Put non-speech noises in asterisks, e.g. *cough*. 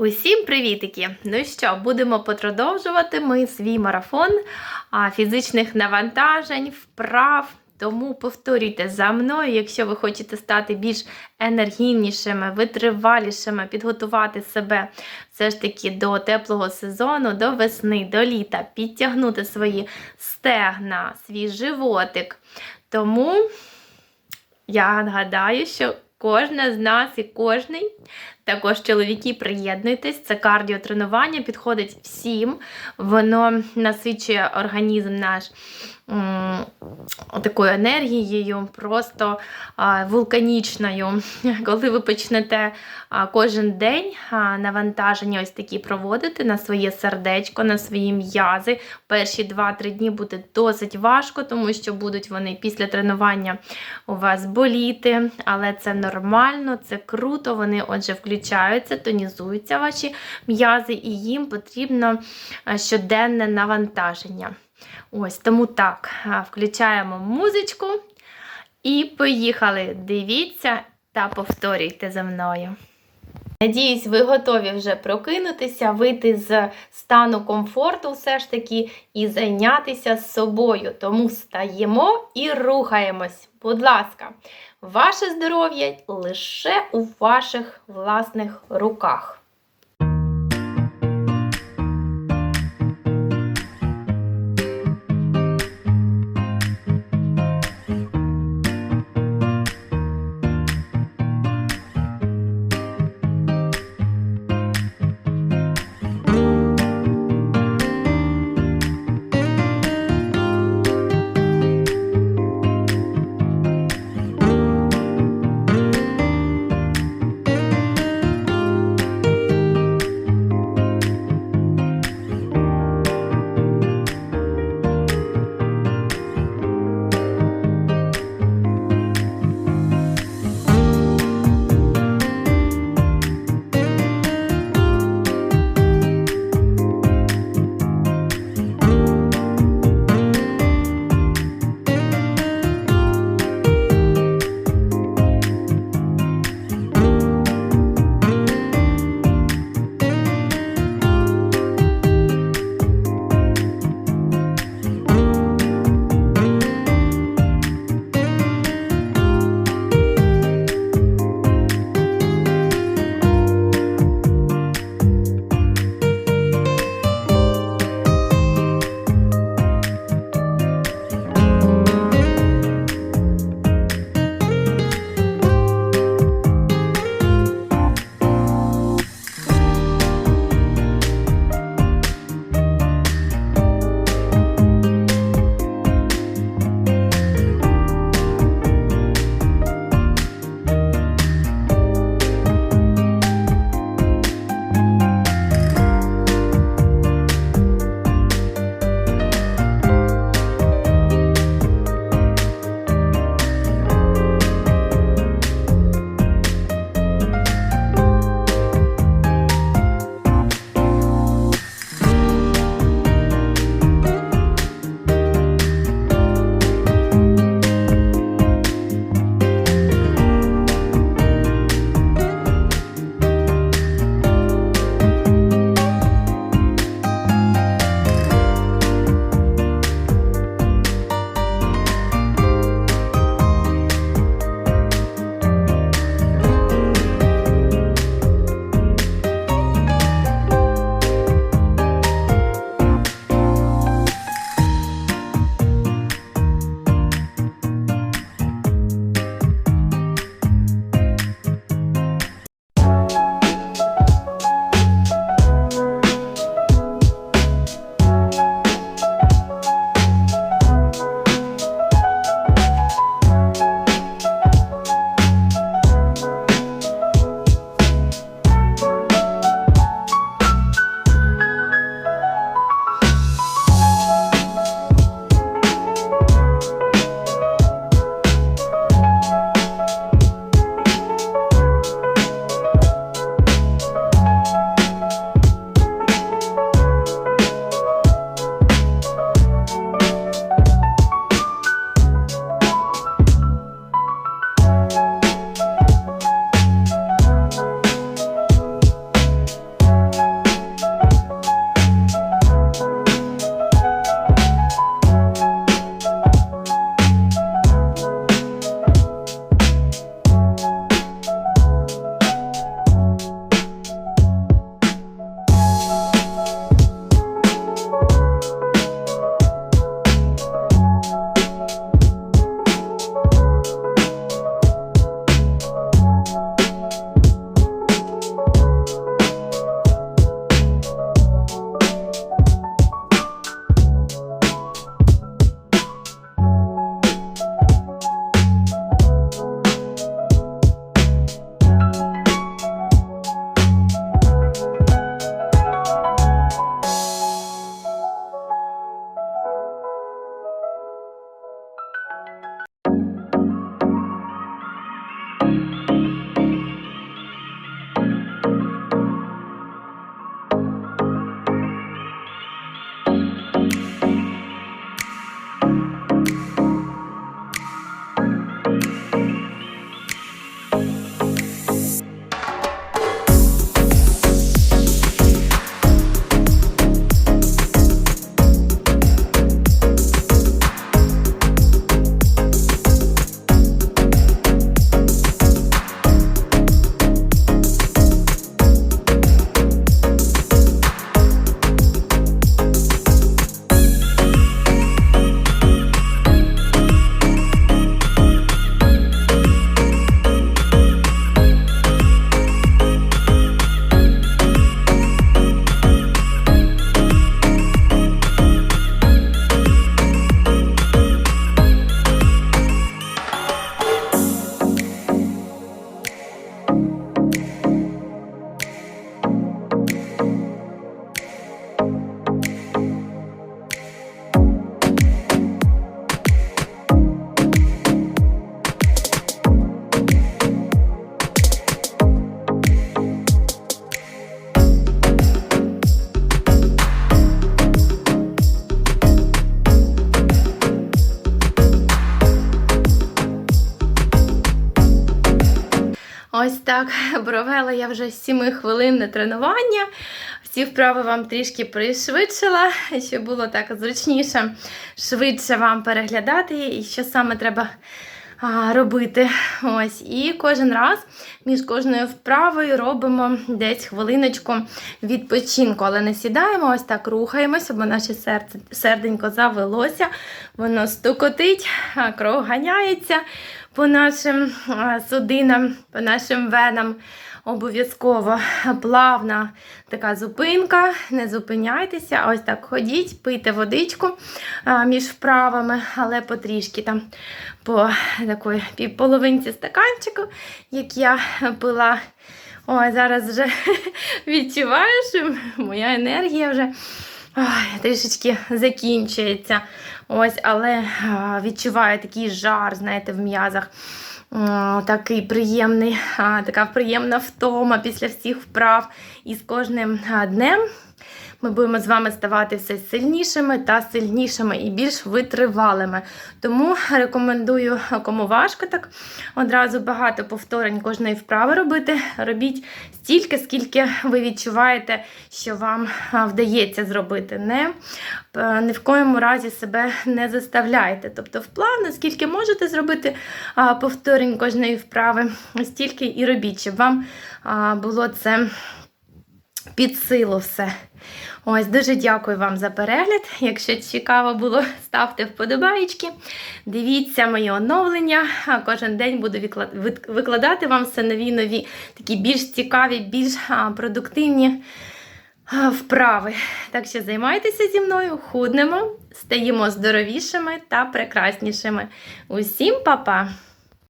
Усім привітики! Ну що, будемо продовжувати ми свій марафон фізичних навантажень, вправ. Тому повторюйте за мною, якщо ви хочете стати більш енергійнішими, витривалішими, підготувати себе все ж таки до теплого сезону, до весни, до літа, підтягнути свої стегна, свій животик. Тому я гадаю, що кожна з нас і кожний, також чоловіки, приєднуйтесь. Це кардіотренування, підходить всім. Воно насичує організм наш такою енергією, просто вулканічною. Коли ви почнете кожен день навантаження ось такі проводити на своє сердечко, на свої м'язи. Перші 2-3 дні буде досить важко, тому що будуть вони після тренування у вас боліти, але це нормально, це круто. Вони, отже, включаються, тонізуються ваші м'язи, і їм потрібно щоденне навантаження. Ось тому так, включаємо музичку і поїхали. Дивіться та повторюйте за мною. Надіюсь, ви готові вже прокинутися, вийти з стану комфорту все ж таки і зайнятися собою. Тому встаємо і рухаємось. Будь ласка, ваше здоров'я лише у ваших власних руках. Ось так *laughs* провела я вже 7 хвилинне тренування. Всі вправи вам трішки пришвидшила, щоб було так зручніше, швидше вам переглядати, і що саме треба робити. Ось. І кожен раз між кожною вправою робимо десь хвилиночку відпочинку, але не сідаємо, ось так рухаємося, бо наше серце, серденько завелося, воно стукотить, кров ганяється по нашим судинам, по нашим венам. Обов'язково плавна така зупинка, не зупиняйтеся, ось так ходіть, пийте водичку між вправами, але потрішки там по такої півполовинці стаканчику, як я пила. Ой, зараз вже *laughs* відчуваю, що моя енергія вже ой, трішечки закінчується. Ось, але відчуваю такий жар, знаєте, в м'язах. Такий приємний, така приємна втома після всіх вправ. І з кожним днем ми будемо з вами ставати все сильнішими та сильнішими і більш витривалими. Тому рекомендую, кому важко так одразу багато повторень кожної вправи робити. Робіть стільки, скільки ви відчуваєте, що вам вдається зробити. Не, е, ні в коєму разі себе не заставляйте. Тобто, в план, наскільки можете зробити повторень кожної вправи, стільки і робіть, щоб вам було це під силу все. Ось, дуже дякую вам за перегляд. Якщо цікаво було, *laughs* ставте вподобаєчки. Дивіться мої оновлення. Кожен день буду викладати вам все нові нові, такі більш цікаві, більш продуктивні вправи. Так що займайтеся зі мною, худнемо, стаємо здоровішими та прекраснішими. Усім па-па!